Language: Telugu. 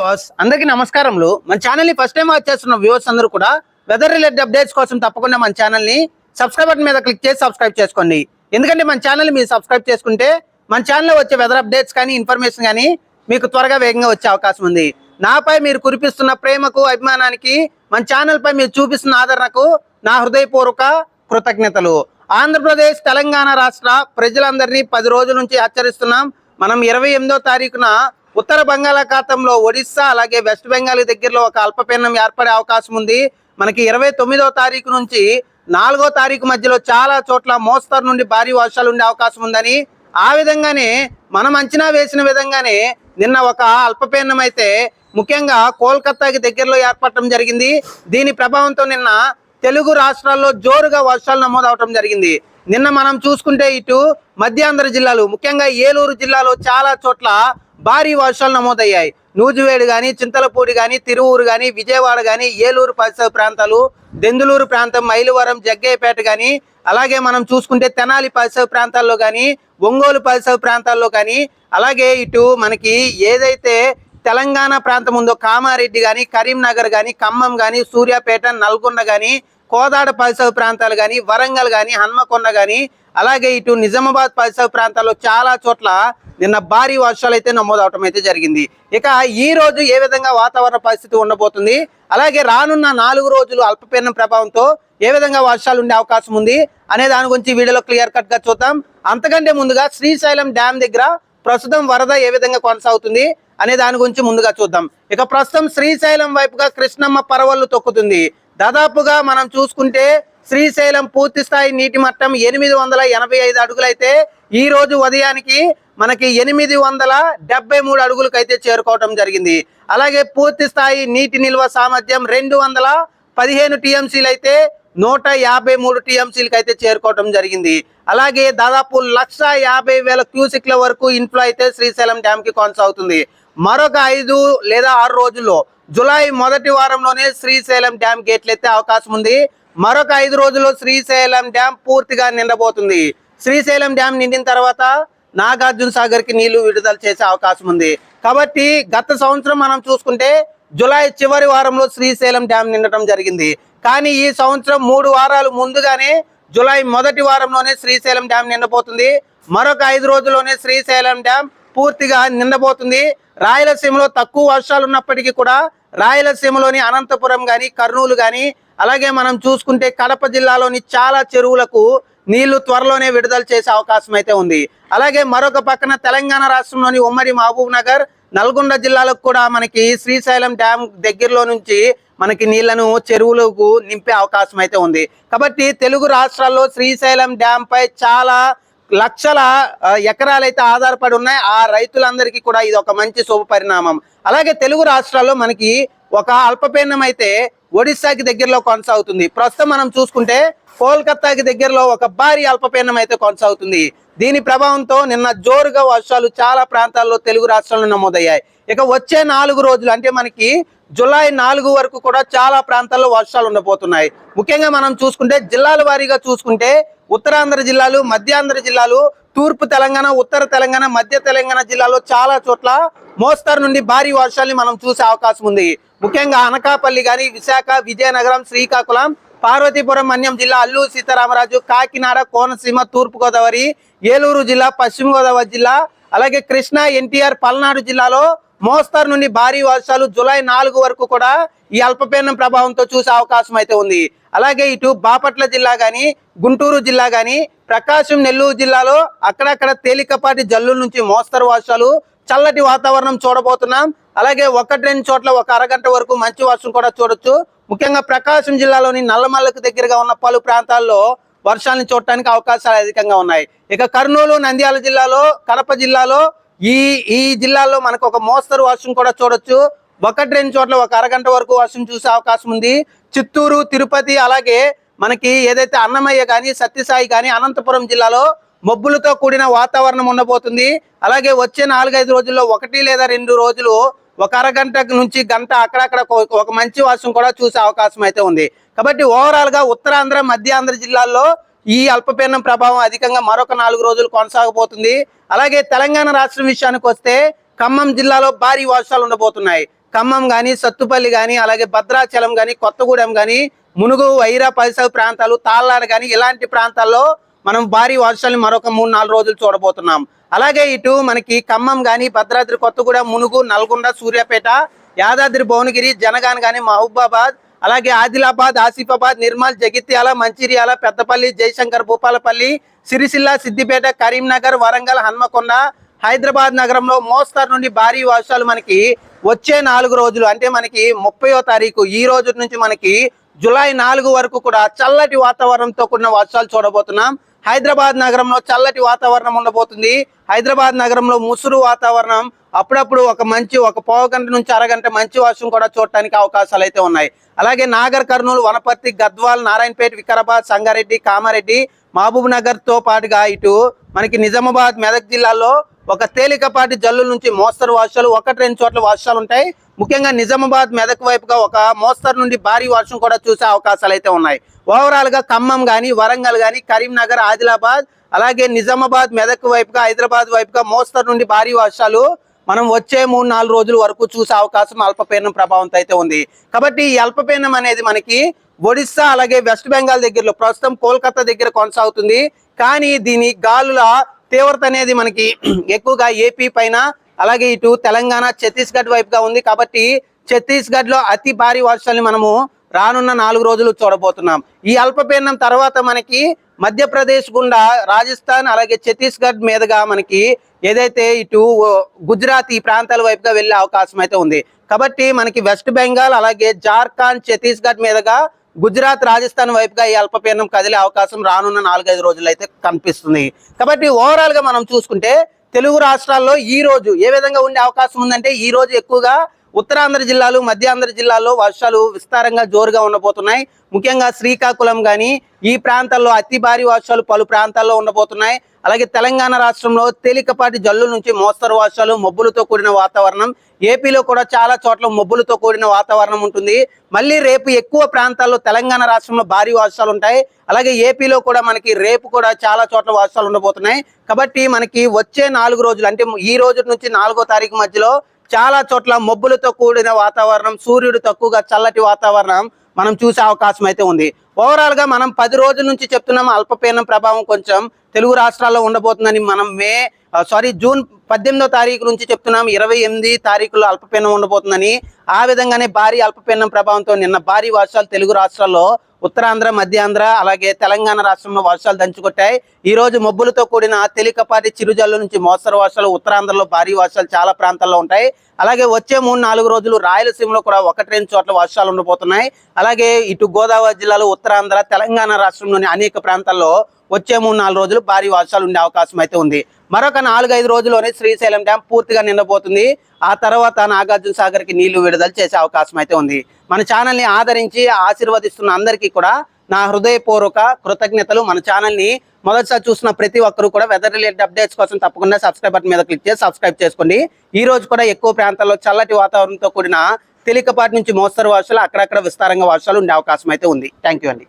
వ్యూవర్స్ అందరికీ నమస్కారములు. మన ఛానల్ని ఫస్ట్ టైం వాచ్ చేస్తున్న వ్యూవర్స్ అందరూ కూడా వెదర్ రిలేటెడ్ అప్డేట్స్ కోసం తప్పకుండా మన ఛానల్ని సబ్స్క్రైబ్ బటన్ మీద క్లిక్ చేసి సబ్స్క్రైబ్ చేసుకోండి. ఎందుకంటే మన ఛానల్ మీరు సబ్స్క్రైబ్ చేసుకుంటే మన ఛానల్లో వచ్చే వెదర్ అప్డేట్స్ కానీ ఇన్ఫర్మేషన్ కానీ మీకు త్వరగా వేగంగా వచ్చే అవకాశం ఉంది. నాపై మీరు కురిపిస్తున్న ప్రేమకు అభిమానానికి మన ఛానల్పై మీరు చూపిస్తున్న ఆదరణకు నా హృదయపూర్వక కృతజ్ఞతలు. ఆంధ్రప్రదేశ్ తెలంగాణ రాష్ట్ర ప్రజలందరినీ పది రోజుల నుంచి హెచ్చరిస్తున్నాం. మనం ఇరవై ఎనిమిదో తారీఖున ఉత్తర బంగాళాఖాతంలో ఒడిస్సా అలాగే వెస్ట్ బెంగాల్ దగ్గరలో ఒక అల్పపీడనం ఏర్పడే అవకాశం ఉంది. మనకి ఇరవై తొమ్మిదో తారీఖు నుంచి నాలుగో తారీఖు మధ్యలో చాలా చోట్ల మోస్తరు నుండి భారీ వర్షాలు ఉండే అవకాశం ఉందని. ఆ విధంగానే మనం అంచనా వేసిన విధంగానే నిన్న ఒక అల్పపీడనం అయితే ముఖ్యంగా కోల్కతాకి దగ్గరలో ఏర్పడటం జరిగింది. దీని ప్రభావంతో నిన్న తెలుగు రాష్ట్రాల్లో జోరుగా వర్షాలు నమోదవటం జరిగింది. నిన్న మనం చూసుకుంటే ఇటు మధ్యాంధ్ర జిల్లాలు ముఖ్యంగా ఏలూరు జిల్లాలో చాలా చోట్ల భారీ వర్షాలు నమోదయ్యాయి. నూజివేడు కానీ చింతలపూడి కానీ తిరువూరు కానీ విజయవాడ కానీ ఏలూరు పరిసర ప్రాంతాలు దెందులూరు ప్రాంతం మైలువరం జగ్గయ్యపేట కానీ అలాగే మనం చూసుకుంటే తెనాలి పరిసర ప్రాంతాల్లో కానీ ఒంగోలు పరిసర ప్రాంతాల్లో కానీ అలాగే ఇటు మనకి ఏదైతే తెలంగాణ ప్రాంతం ఉందో కామారెడ్డి కానీ కరీంనగర్ కానీ ఖమ్మం కానీ సూర్యాపేట నల్గొండ కానీ కోదాడ పరిసర ప్రాంతాలు కానీ వరంగల్ కానీ హన్మకొండ కానీ అలాగే ఇటు నిజామాబాద్ పరిసర ప్రాంతాల్లో చాలా చోట్ల నిన్న భారీ వర్షాలు అయితే నమోదవటం అయితే జరిగింది. ఇక ఈ రోజు ఏ విధంగా వాతావరణ పరిస్థితి ఉండబోతుంది? అలాగే రానున్న నాలుగు రోజులు అల్పపీడనం ప్రభావంతో ఏ విధంగా వర్షాలు ఉండే అవకాశం ఉంది? అనే దాని గురించి వీడియోలో క్లియర్ కట్గా చూద్దాం. అంతకంటే ముందుగా శ్రీశైలం డ్యామ్ దగ్గర ప్రస్తుతం వరద ఏ విధంగా కొనసాగుతుంది అనే దాని గురించి ముందుగా చూద్దాం. ఇక ప్రస్తుతం శ్రీశైలం వైపుగా కృష్ణమ్మ పరవళ్ళు తొక్కుతుంది. దాదాపుగా మనం చూసుకుంటే శ్రీశైలం పూర్తి స్థాయి నీటి మట్టం ఎనిమిది వందల ఎనభై ఐదు అడుగులైతే ఈ రోజు ఉదయానికి మనకి ఎనిమిది వందల డెబ్బై మూడు అడుగులకు అయితే చేరుకోవటం జరిగింది. అలాగే పూర్తి స్థాయి నీటి నిల్వ సామర్థ్యం రెండు వందల పదిహేను టీఎంసీలు అయితే నూట యాభై మూడు టీఎంసీలకు అయితే చేరుకోవటం జరిగింది. అలాగే దాదాపు లక్ష యాభై వేల క్యూసిక్ల వరకు ఇన్ఫ్లో అయితే శ్రీశైలం డ్యామ్కి కొనసాగుతుంది. మరొక ఐదు లేదా ఆరు రోజుల్లో జులై మొదటి వారంలోనే శ్రీశైలం డ్యామ్ గేట్లెత్తే అవకాశం ఉంది. మరొక ఐదు రోజుల్లో శ్రీశైలం డ్యామ్ పూర్తిగా నిండబోతుంది. శ్రీశైలం డ్యామ్ నిండిన తర్వాత నాగార్జున సాగర్కి నీళ్ళు విడుదల చేసే అవకాశం ఉంది. కాబట్టి గత సంవత్సరం మనం చూసుకుంటే జులై చివరి వారంలో శ్రీశైలం డ్యామ్ నిండటం జరిగింది. కానీ ఈ సంవత్సరం మూడు వారాలు ముందుగానే జులై మొదటి వారంలోనే శ్రీశైలం డ్యామ్ నిండబోతుంది. మరొక ఐదు రోజుల్లోనే శ్రీశైలం డ్యామ్ పూర్తిగా నిండబోతుంది. రాయలసీమలో తక్కువ వర్షాలు ఉన్నప్పటికీ కూడా రాయలసీమలోని అనంతపురం కానీ కర్నూలు కానీ అలాగే మనం చూసుకుంటే కడప జిల్లాలోని చాలా చెరువులకు నీళ్ళు త్వరలోనే విడుదల చేసే అవకాశం అయితే ఉంది. అలాగే మరొక పక్కన తెలంగాణ రాష్ట్రంలోని ఉమ్మడి మహబూబ్ నగర్ నల్గొండ జిల్లాలకు కూడా మనకి శ్రీశైలం డ్యామ్ దగ్గరలో నుంచి మనకి నీళ్ళను చెరువులకు నింపే అవకాశం అయితే ఉంది. కాబట్టి తెలుగు రాష్ట్రాల్లో శ్రీశైలం డ్యామ్ పై చాలా లక్షల ఎకరాలైతే ఆధారపడి ఉన్నాయి. ఆ రైతులందరికీ కూడా ఇది ఒక మంచి శుభ పరిణామం. అలాగే తెలుగు రాష్ట్రాల్లో మనకి ఒక అల్పపీడనం అయితే ఒడిశాకి దగ్గరలో కొనసాగుతుంది. ప్రస్తుతం మనం చూసుకుంటే కోల్కతాకి దగ్గరలో ఒక భారీ అల్పపీడనం అయితే కొనసాగుతుంది. దీని ప్రభావంతో నిన్న జోరుగా వర్షాలు చాలా ప్రాంతాల్లో తెలుగు రాష్ట్రాల్లో నమోదయ్యాయి. ఇక వచ్చే నాలుగు రోజులు అంటే మనకి జులై నాలుగు వరకు కూడా చాలా ప్రాంతాల్లో వర్షాలు ఉండబోతున్నాయి. ముఖ్యంగా మనం చూసుకుంటే జిల్లాల వారీగా చూసుకుంటే ఉత్తరాంధ్ర జిల్లాలు మధ్యాంధ్ర జిల్లాలు తూర్పు తెలంగాణ ఉత్తర తెలంగాణ మధ్య తెలంగాణ జిల్లాలో చాలా చోట్ల మోస్తరు నుండి భారీ వర్షాల్ని మనం చూసే అవకాశం ఉంది. ముఖ్యంగా అనకాపల్లి గాని విశాఖ విజయనగరం శ్రీకాకుళం పార్వతీపురం మన్యం జిల్లా అల్లూరు సీతారామరాజు కాకినాడ కోనసీమ తూర్పు గోదావరి ఏలూరు జిల్లా పశ్చిమ గోదావరి జిల్లా అలాగే కృష్ణా ఎన్టీఆర్ పల్నాడు జిల్లాలో మోస్తరు నుండి భారీ వర్షాలు జులై నాలుగు వరకు కూడా ఈ అల్పపీడనం ప్రభావంతో చూసే అవకాశం అయితే ఉంది. అలాగే ఇటు బాపట్ల జిల్లా గాని గుంటూరు జిల్లా గాని ప్రకాశం నెల్లూరు జిల్లాలో అక్కడక్కడ తేలికపాటి జల్లుల నుంచి మోస్తరు వర్షాలు చల్లటి వాతావరణం చూడబోతున్నాం. అలాగే ఒకటి రెండు చోట్ల ఒక అరగంట వరకు మంచి వర్షం కూడా చూడొచ్చు. ముఖ్యంగా ప్రకాశం జిల్లాలోని నల్లమల్లకు దగ్గరగా ఉన్న పలు ప్రాంతాల్లో వర్షాలను చూడటానికి అవకాశాలు అధికంగా ఉన్నాయి. ఇక కర్నూలు నంద్యాల జిల్లాలో కడప జిల్లాలో ఈ ఈ జిల్లాలో మనకు ఒక మోస్తరు వర్షం కూడా చూడొచ్చు. ఒకటి రెండు చోట్ల ఒక అరగంట వరకు వర్షం చూసే అవకాశం ఉంది. చిత్తూరు తిరుపతి అలాగే మనకి ఏదైతే అన్నమయ్య కానీ సత్యసాయి కానీ అనంతపురం జిల్లాలో మబ్బులతో కూడిన వాతావరణం ఉండబోతుంది. అలాగే వచ్చే నాలుగైదు రోజుల్లో ఒకటి లేదా రెండు రోజులు ఒక అరగంట నుంచి గంట అక్కడక్కడ ఒక- మంచి వర్షం కూడా చూసే అవకాశం అయితే ఉంది. కాబట్టి ఓవరాల్గా ఉత్తరాంధ్ర మధ్యాంధ్ర జిల్లాల్లో ఈ అల్పపీడనం ప్రభావం అధికంగా మరొక నాలుగు రోజులు కొనసాగబోతుంది. అలాగే తెలంగాణ రాష్ట్రం విషయానికి వస్తే ఖమ్మం జిల్లాలో భారీ వర్షాలు ఉండబోతున్నాయి. ఖమ్మం కానీ సత్తుపల్లి కానీ అలాగే భద్రాచలం కానీ కొత్తగూడెం కానీ మునుగు వైరా పరిసర ప్రాంతాలు తాళ్ళారు కానీ ఇలాంటి ప్రాంతాల్లో మనం భారీ వర్షాలు మరొక మూడు నాలుగు రోజులు చూడబోతున్నాం. అలాగే ఇటు మనకి ఖమ్మం కానీ భద్రాద్రి కొత్తగూడెం మునుగు నల్గొండ సూర్యాపేట యాదాద్రి భువనగిరి జనగాన్ కానీ మహబూబాబాద్ అలాగే ఆదిలాబాద్ ఆసిఫాబాద్ నిర్మల్ జగిత్యాల మంచిర్యాల పెద్దపల్లి జయశంకర్ భూపాలపల్లి సిరిసిల్ల సిద్దిపేట కరీంనగర్ వరంగల్ హన్మకొండ హైదరాబాద్ నగరంలో మోస్తరు నుండి భారీ వర్షాలు మనకి వచ్చే నాలుగు రోజులు అంటే మనకి ముప్పయో తారీఖు ఈ రోజు నుంచి మనకి జులై నాలుగు వరకు కూడా చల్లటి వాతావరణంతో కూడిన వర్షాలు చూడబోతున్నాం. హైదరాబాద్ నగరంలో చల్లటి వాతావరణం ఉండబోతుంది. హైదరాబాద్ నగరంలో ముసురు వాతావరణం అప్పుడప్పుడు ఒక మంచి ఒక పావు గంట నుంచి అరగంట మంచి వర్షం కూడా చూడటానికి అవకాశాలు అయితే ఉన్నాయి. అలాగే నాగర్ కర్నూలు వనపర్తి గద్వాల్ నారాయణపేట వికారాబాద్ సంగారెడ్డి కామారెడ్డి మహబూబ్ నగర్తో పాటుగా ఇటు మనకి నిజామాబాద్ మెదక్ జిల్లాలో ఒక తేలికపాటి జల్లుల నుంచి మోస్తరు వర్షాలు ఒకటి రెండు చోట్ల వర్షాలు ఉంటాయి. ముఖ్యంగా నిజామాబాద్ మెదక్ వైపుగా ఒక మోస్తరు నుండి భారీ వర్షం కూడా చూసే అవకాశాలు అయితే ఉన్నాయి. ఓవరాల్గా ఖమ్మం కానీ వరంగల్ కానీ కరీంనగర్ ఆదిలాబాద్ అలాగే నిజామాబాద్ మెదక్ వైపుగా హైదరాబాద్ వైపుగా మోస్తరు నుండి భారీ వర్షాలు మనం వచ్చే మూడు నాలుగు రోజుల వరకు చూసే అవకాశం అల్పపీడనం ప్రభావంతో అయితే ఉంది. కాబట్టి ఈ అల్పపీడనం అనేది మనకి ఒడిస్సా అలాగే వెస్ట్ బెంగాల్ దగ్గరలో ప్రస్తుతం కోల్కతా దగ్గర కొనసాగుతుంది. కానీ దీని గాలుల తీవ్రత అనేది మనకి ఎక్కువగా ఏపీ పైన అలాగే ఇటు తెలంగాణ ఛత్తీస్గఢ్ వైపుగా ఉంది. కాబట్టి ఛత్తీస్గఢ్లో అతి భారీ వర్షాన్ని మనము రానున్న నాలుగు రోజులు చూడబోతున్నాం. ఈ అల్పపీడనం తర్వాత మనకి మధ్యప్రదేశ్ గుండా రాజస్థాన్ అలాగే ఛత్తీస్గఢ్ మీదుగా మనకి ఏదైతే ఇటు గుజరాత్ ఈ ప్రాంతాల వైపుగా వెళ్ళే అవకాశం అయితే ఉంది. కాబట్టి మనకి వెస్ట్ బెంగాల్ అలాగే జార్ఖండ్ ఛత్తీస్గఢ్ మీదుగా గుజరాత్ రాజస్థాన్ వైపుగా ఈ అల్పపీడనం కదిలే అవకాశం రానున్న నాలుగైదు రోజులు అయితే కనిపిస్తుంది. కాబట్టి ఓవరాల్గా మనం చూసుకుంటే తెలుగు రాష్ట్రాల్లో ఈ రోజు ఏ విధంగా ఉండే అవకాశం ఉందంటే ఈ రోజు ఎక్కువగా ఉత్తరాంధ్ర జిల్లాలు మధ్యాంధ్ర జిల్లాల్లో వర్షాలు విస్తారంగా జోరుగా ఉండబోతున్నాయి. ముఖ్యంగా శ్రీకాకుళం కానీ ఈ ప్రాంతాల్లో అతి భారీ వర్షాలు పలు ప్రాంతాల్లో ఉండబోతున్నాయి. అలాగే తెలంగాణ రాష్ట్రంలో తేలికపాటి జల్లు నుంచి మోస్తరు వర్షాలు మబ్బులతో కూడిన వాతావరణం. ఏపీలో కూడా చాలా చోట్ల మబ్బులతో కూడిన వాతావరణం ఉంటుంది. మళ్ళీ రేపు ఎక్కువ ప్రాంతాల్లో తెలంగాణ రాష్ట్రంలో భారీ వర్షాలు ఉంటాయి. అలాగే ఏపీలో కూడా మనకి రేపు కూడా చాలా చోట్ల వర్షాలు ఉండబోతున్నాయి. కాబట్టి మనకి వచ్చే నాలుగు రోజులు అంటే ఈ రోజు నుంచి నాలుగో తారీఖు మధ్యలో చాలా చోట్ల మబ్బులతో కూడిన వాతావరణం సూర్యుడు తక్కువగా చల్లటి వాతావరణం మనం చూసే అవకాశం అయితే ఉంది. ఓవరాల్గా మనం పది రోజుల నుంచి చెప్తున్నాం అల్పపీడనం ప్రభావం కొంచెం తెలుగు రాష్ట్రాల్లో ఉండబోతుందని మనం మే సారీ జూన్ పద్దెనిమిదో తారీఖు నుంచి చెప్తున్నాం ఇరవై ఎనిమిది తారీఖులో అల్పపీడనం ఉండబోతుందని. ఆ విధంగానే భారీ అల్పపీడనం ప్రభావంతో నిన్న భారీ వర్షాలు తెలుగు రాష్ట్రాల్లో ఉత్తరాంధ్ర మధ్యాంధ్ర అలాగే తెలంగాణ రాష్ట్రంలో వర్షాలు దంచుకొట్టాయి. ఈ రోజు మబ్బులతో కూడిన తేలికపాటి చిరుజల్లు నుంచి మోస్తరు వర్షాలు ఉత్తరాంధ్రలో భారీ వర్షాలు చాలా ప్రాంతాల్లో ఉంటాయి. అలాగే వచ్చే మూడు నాలుగు రోజులు రాయలసీమలో కూడా ఒకటి రెండు చోట్ల వర్షాలు ఉండబోతున్నాయి అలాగే ఇటు గోదావరి జిల్లాలో ఉత్తరాంధ్ర తెలంగాణ రాష్ట్రంలోని అనేక ప్రాంతాల్లో వచ్చే మూడు నాలుగు రోజులు భారీ వర్షాలు ఉండే అవకాశం అయితే ఉంది. మరొక నాలుగైదు రోజుల్లోనే శ్రీశైలం డ్యాం పూర్తిగా నిండబోతుంది. ఆ తర్వాత నాగార్జున సాగర్కి నీళ్ళు విడుదల చేసే అవకాశం అయితే ఉంది. మన ఛానల్ని ఆదరించి ఆశీర్వదిస్తున్న అందరికీ కూడా నా హృదయపూర్వక కృతజ్ఞతలు. మన ఛానల్ని మొదటిసారి చూసిన ప్రతి ఒక్కరు కూడా వెదర్ రిలేటెడ్ అప్డేట్స్ కోసం తప్పకుండా సబ్స్క్రైబ్ బటన్ మీద క్లిక్ చేసి సబ్స్క్రైబ్ చేసుకోండి. ఈ రోజు కూడా ఎక్కువ ప్రాంతాల్లో చల్లటి వాతావరణంతో కూడిన తేలికపాటి నుంచి మోస్తరు వర్షాలు అక్కడక్కడ విస్తారంగా వర్షాలు ఉండే అవకాశం అయితే ఉంది. థ్యాంక్ యూ అండి.